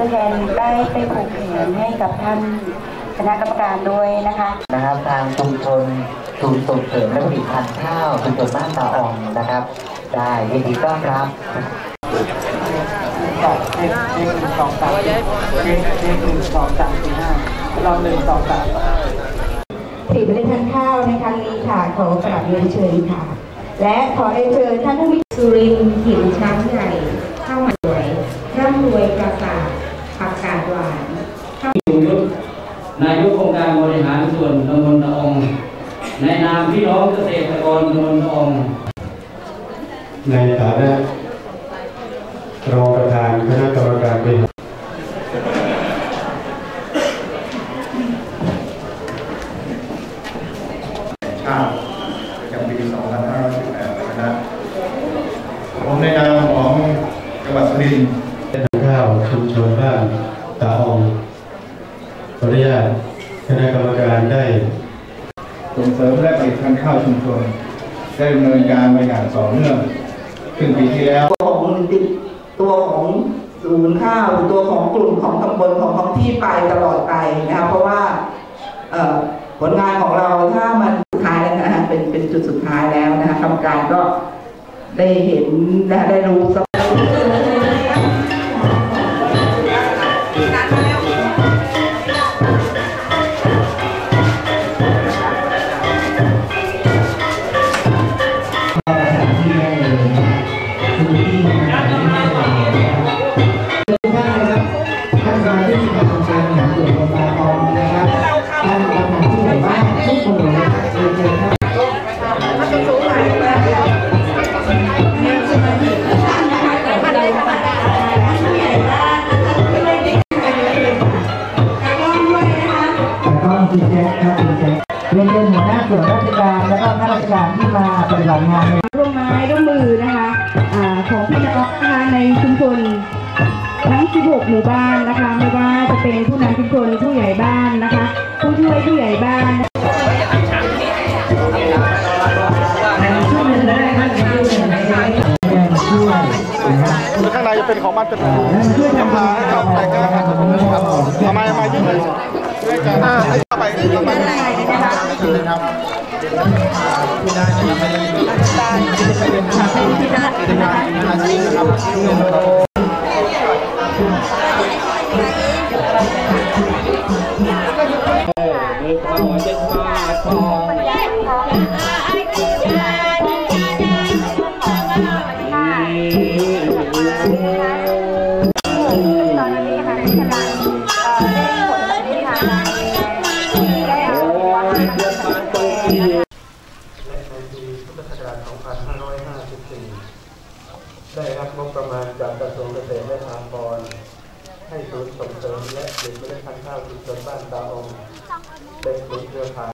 ไปผูกแขนให้กับท่านคณะกรรมการด้วยนะคะ นะครับทางชุมชนศูนย์ส่งเสริมและผลิตภัณฑ์ข้าวชุมชนบ้านตาอ่องนะครับ ได้ยินดีต้อนรับสองเช็คเช็คหนึ่งสองสามเช็คเช็คเช็คหนึ่งสองสามสี่ห้าเราหนึ่งสองสามสีผลิตภัณฑ์ข้าวในครั้งนี้ค่ะขอกราบเรียนเชิญค่ะ และขอเรียนเชิญท่านผู้มีสุรินทร์หินช้างใหญ่ข้าวมันสวยร่ำรวยปราสาทผักกาดหวานสุยุทธนายกองค์การบริหารส่วนตำบลตะองในนามพี่น้องเกษตรกรตำบลตะองในฐานะรองประธานคณะกรรมการบริหารชาติประจำปี2518นะครับผมในนามของจังหวัดสุรินทร์ ขออนุญาตคณะกรรมการได้ส่งเสริมและผลิตภัณฑ์ข้าวชุมชนได้ดำเนินการมาอย่างต่อเนื่องซึ่งปีที่แล้วตัวของติดตัวของศูนย์ข้าวตัวของกลุ่มของตำบลของท้องที่ไปตลอดไปนะคะเพราะว่าผลงานของเราถ้ามันสุดท้ายแล้วนะคะเป็นเป็นจุดสุดท้ายแล้วนะคะกรรมการก็ได้เห็นและได้รู้ คุณแจ๊คครับคุณแจ๊คเรียนเรียนหัวหน้าส่วนราชการ แล้วก็ข้าราชการที่มาปฏิบัติงานในร่วมไม้ร่วมมือนะคะอาของพี่น้องนะคะในชุมชนทั้ง 16 หมู่บ้านนะคะไม่ว่าจะเป็นผู้นำชุมชนผู้ใหญ่บ้านนะคะ ผู้ช่วยผู้ใหญ่บ้านช่วยเหลือได้ครับช่วยเหลือได้แรงช่วยนะครับข้างในจะเป็นของมันเป็นเอ่อนั่นช่วยทำมาครับแต่ก็ครับมามามายื่ นเลยด้วยกันเข้าไปเข้าไปครับใน ปีพุทธศักราช 2554 ได้รับงบประมาณจากกระทรวงเกษตรและสหกรณ์ให้ศูนย์ส่งเสริมและผลิตเมล็ดพันธุ์ข้าวชุมชนบ้านตาอมเป็นศูนย์เครือข่าย